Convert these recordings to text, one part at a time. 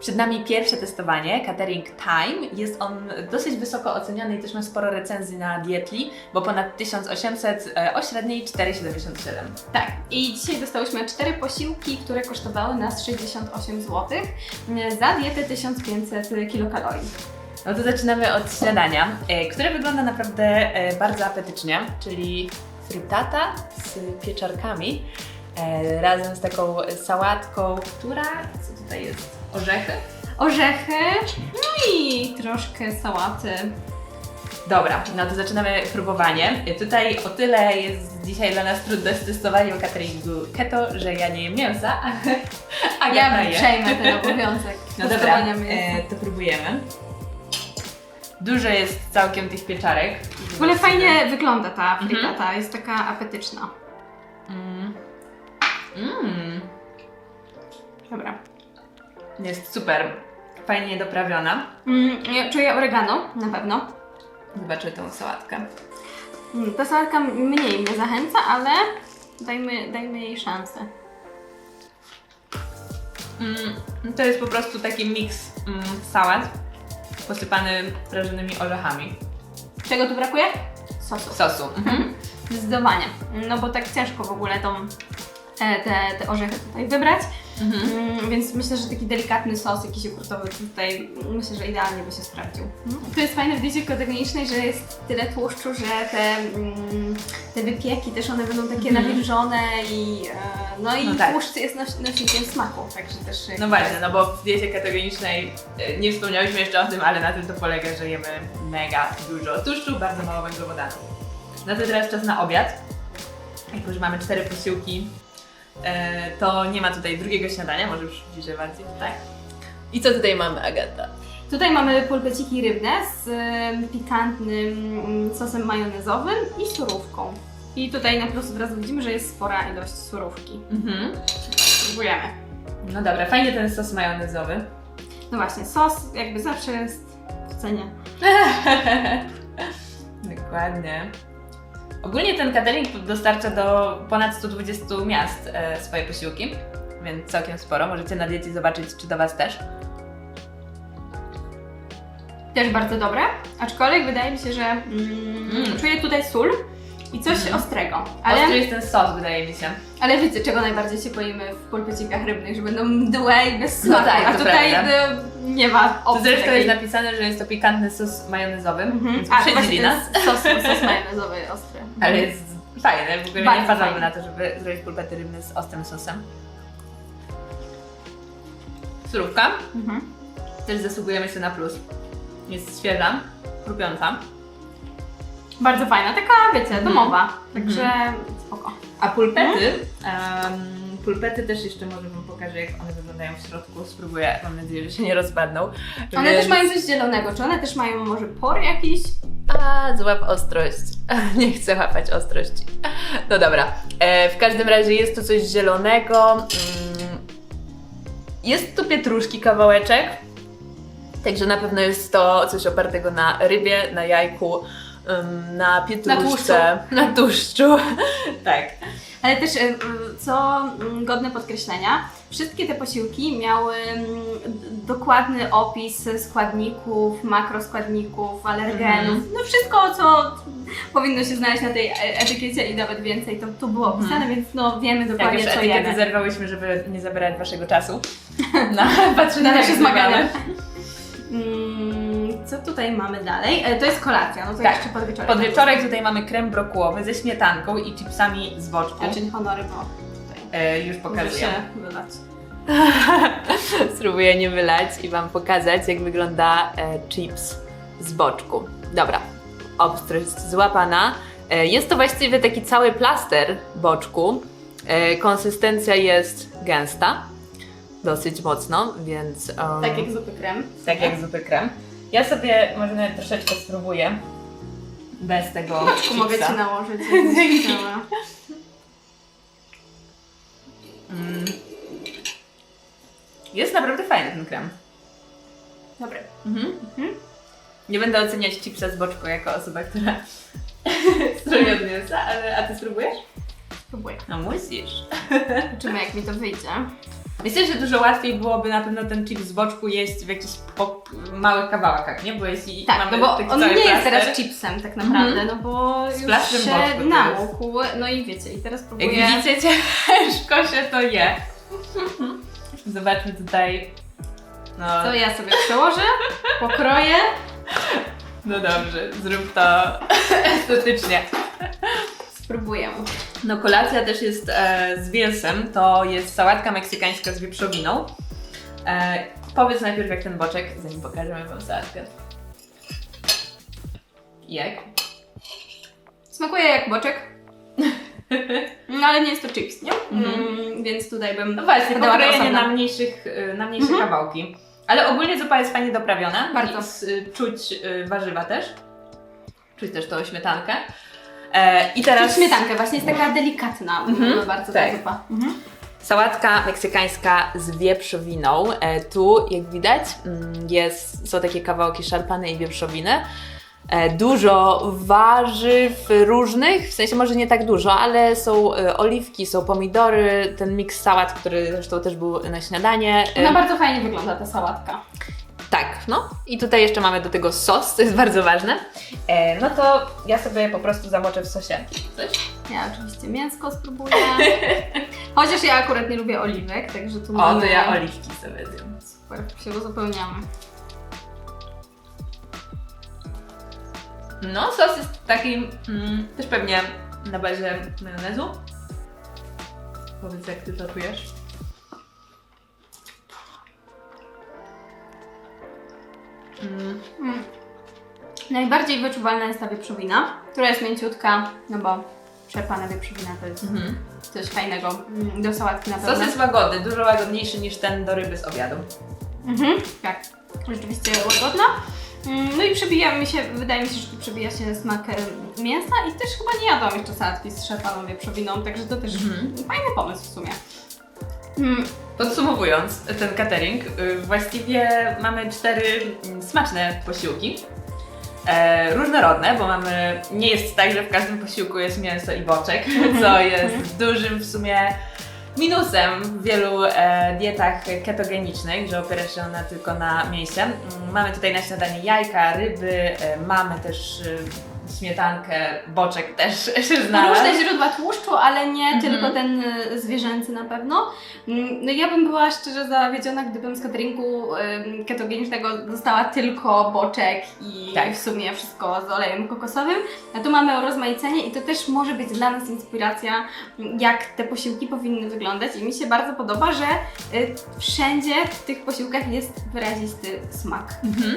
Przed nami pierwsze testowanie, Catering Time. Jest on dosyć wysoko oceniany i też ma sporo recenzji na Dietli, bo ponad 1800, e, o średniej 4,77. Tak, i dzisiaj dostałyśmy cztery posiłki, które kosztowały nas 68 zł za dietę 1500 kilokalorii. No to zaczynamy od śniadania, e, które wygląda naprawdę e, bardzo apetycznie, czyli frytata z pieczarkami e, razem z taką sałatką, która, co tutaj jest, orzechy. Orzechy, no i troszkę sałaty. Dobra, no to zaczynamy próbowanie. E, Tutaj o tyle jest dzisiaj dla nas trudne z testowaniem cateringu keto, że ja nie jem mięsa, a Ja je. przejmę ten obowiązek No dobra, testowania mięsa. e, to próbujemy. Dużo jest całkiem tych pieczarek. W ogóle fajnie wygląda ta Mhm. frytata, jest taka apetyczna. Mm. Mm. Dobra. Jest super. Fajnie doprawiona. Mm, ja czuję oregano, na pewno. Zobaczę tą sałatkę. Mm, Ta sałatka mniej mnie zachęca, ale dajmy, dajmy jej szansę. Mm. To jest po prostu taki miks mm, sałat posypany prażonymi orzechami. Czego tu brakuje? Sosu. Sosu. Mhm. Zdecydowanie. No bo tak ciężko w ogóle tą, te, te orzechy tutaj wybrać. Mhm. Mm, więc myślę, że taki delikatny sos, jakiś ogórkowy tutaj, myślę, że idealnie by się sprawdził. To jest fajne w diecie ketogenicznej, że jest tyle tłuszczu, że te, mm, te wypieki też one będą takie Mhm. nawilżone i e, no i No tak. tłuszcz jest nos, nośnikiem smaku, także też No właśnie, no bo w diecie ketogenicznej e, nie wspomniałyśmy jeszcze o tym, ale na tym to polega, że jemy mega dużo tłuszczu, bardzo mało węglowodanów. No to teraz czas na obiad. Jak już mamy cztery posiłki, to nie ma tutaj drugiego śniadania, może już bliżej bardziej, tak? I co tutaj mamy, Agata? Tutaj mamy pulpeciki rybne z pikantnym mm, sosem majonezowym i surówką. I tutaj na plus od razu widzimy, że jest spora ilość surówki. Mhm. Spróbujemy. No dobra, fajnie ten sos majonezowy. No właśnie, sos jakby zawsze jest w cenie. Dokładnie. Ogólnie ten catering dostarcza do ponad 120 miast e, swoje posiłki, więc całkiem sporo. Możecie na diecie zobaczyć, czy do Was też. Też bardzo dobre, aczkolwiek wydaje mi się, że mm, Mm. czuję tutaj sól i coś Mhm. ostrego. Ale... Ostry jest ten sos, wydaje mi się. ale wiecie, czego najbardziej się boimy w pulpecikach rybnych, że będą mdłe i bez No smaku, tak, a tutaj y, nie ma opcji zresztą takiej. jest napisane, że jest to pikantny sos majonezowy, Mhm. więc A, to uprzedzili właśnie nas. sos, sos majonezowy ostry. Ale jest fajne, w ogóle Bardzo nie wpadłabym fajne. na to, żeby zrobić pulpety rybne z ostrym sosem. Surówka. Mhm. Też zasługujemy się na plus. Jest świeża, chrupiąca. Bardzo fajna, taka wiecie, Mhm. domowa, także spoko. A pulpety, em, pulpety też jeszcze może Wam pokażę, jak one wyglądają w środku. Spróbuję, mam nadzieję, że się nie rozpadną. One Więc- też mają coś zielonego, czy one też mają może por jakiś? A, złap ostrość. Nie chcę łapać ostrości. No dobra. E, w każdym razie jest tu coś zielonego. Mm, Jest tu pietruszki kawałeczek. Także na pewno jest to coś opartego na rybie, na jajku, na pietruszce, na tłuszczu. tak. Ale też, co mm, godne podkreślenia, wszystkie te posiłki miały mm, dokładny opis składników, makroskładników, alergenów, Mhm. no wszystko, co powinno się znaleźć na tej e- etykiecie i nawet więcej, to tu było opisane, więc no wiemy Jak dokładnie, już co jemy. zerwałyśmy, żeby nie zabierać Waszego czasu. Na, patrzę Na na nasze zmagania. Co tutaj mamy dalej? E, To jest kolacja, no to Tak. jeszcze podwieczorek. Pod wieczorek tutaj mamy krem brokułowy ze śmietanką i chipsami z boczku. Ja czyń honory, bo tutaj E, już może pokazuję. się wylać. Spróbuję nie wylać i Wam pokazać, jak wygląda e, chips z boczku. Dobra, ostrość złapana. E, jest to właściwie taki cały plaster boczku. E, konsystencja jest gęsta, dosyć mocno, więc... em, Tak jak zupy krem. tak jak zupy krem. Ja sobie może nawet troszeczkę spróbuję bez tego Boczku mogę chipsa. Ci nałożyć. Dzięki. Działa. Mm. Jest naprawdę fajny ten krem. Dobry. Mhm. Mhm. Nie będę oceniać chipsa z boczku jako osoba, która stroni od mięsa, ale a ty spróbujesz? Spróbuję. No musisz. Zobaczymy jak mi to wyjdzie. Myślę, że dużo łatwiej byłoby na pewno ten chips z boczku jeść w jakichś po małych kawałkach, nie? Bo jeśli Tak, mamy no bo taki on cały nie jest plaster, teraz chipsem tak naprawdę, no bo Z już plastrem się boczku to namógł. No i wiecie, i teraz Jak próbuję... widzicie, ciężko się to je. Zobaczmy tutaj. No, To ja sobie przełożę, pokroję. no dobrze, zrób to estetycznie. Spróbuję. No kolacja też jest e, z wielsem, to jest sałatka meksykańska z wieprzowiną. E, powiedz najpierw jak ten boczek, zanim pokażemy wam sałatkę. Jak? Smakuje jak boczek. No ale nie jest to chips, nie? Mhm. Mm, więc tutaj bym No właśnie, dodała to pokrojenie osobno. na, mniejszych, y, na mniejsze kawałki. Ale ogólnie zupa jest fajnie doprawiona. Bardzo. Y, czuć y, warzywa też. Czuć też tą śmietankę. E, I teraz Teraz... Śmietankę właśnie jest taka delikatna Mhm, bardzo tak. ta zupa. Mhm. sałatka meksykańska z wieprzowiną. E, tu, jak widać, mm, jest, są takie kawałki szarpane i wieprzowiny. E, dużo warzyw różnych, w sensie może nie tak dużo, ale są e, oliwki, są pomidory, ten miks sałat, który zresztą też był na śniadanie. E, Ona bardzo fajnie wygląda ta sałatka. Tak, no i tutaj jeszcze mamy do tego sos, co jest bardzo ważne. E, no to ja sobie po prostu zamoczę w sosie. Coś? Ja oczywiście mięsko spróbuję. Chociaż ja akurat nie lubię oliwek, także tu O, mamy... to ja oliwki sobie zjem. Super, się uzupełniamy. No, sos jest taki mm, też pewnie na bazie majonezu. Powiedz, jak ty to czujesz? Mm, Mm. Najbardziej wyczuwalna jest ta wieprzowina, która jest mięciutka, no bo przepana wieprzowina to jest mhm. coś fajnego mm, do sałatki na pewno. Sos jest łagodny, dużo łagodniejszy niż ten do ryby z obiadu. Mhm, tak, rzeczywiście łagodna. Mm, No i przebija mi się, wydaje mi się, że tu przebija się smak mięsa i też chyba nie jadłam jeszcze sałatki z szepaną wieprzowiną, także to też Mhm. fajny pomysł w sumie. Mm, Podsumowując ten catering, y, właściwie mamy cztery mm, smaczne posiłki. E, różnorodne, bo mamy, nie jest tak, że w każdym posiłku jest mięso i boczek, co jest dużym w sumie minusem w wielu e, dietach ketogenicznych, że opiera się ona tylko na mięsie. Mm, Mamy tutaj na śniadanie jajka, ryby, e, mamy też e, śmietankę, boczek też się znalazł. Różne źródła tłuszczu, ale nie Mhm. tylko ten y, zwierzęcy na pewno. Mm, No ja bym była szczerze zawiedziona, gdybym z cateringu y, ketogenicznego dostała tylko boczek i Tak. w sumie wszystko z olejem kokosowym. A tu mamy rozmaicenie i to też może być dla nas inspiracja, jak te posiłki powinny wyglądać i mi się bardzo podoba, że y, wszędzie w tych posiłkach jest wyrazisty smak. Mhm.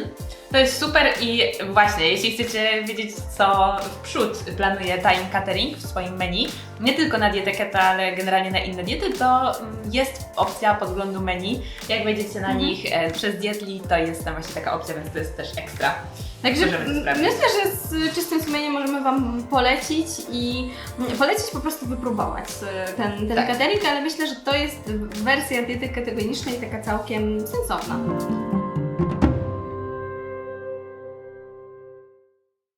To jest super i właśnie, jeśli chcecie wiedzieć, co w przód planuje Time Catering w swoim menu, nie tylko na dietę keto, ale generalnie na inne diety, to mm, jest opcja podglądu menu. Jak wejdziecie na Mhm. nich e, przez Dietli, to jest tam właśnie taka opcja, więc to jest też ekstra. Także myślę, że z czystym sumieniem możemy Wam polecić i mm, polecić po prostu wypróbować e, ten, ten Tak. catering, ale myślę, że to jest wersja diety ketogenicznej taka całkiem sensowna.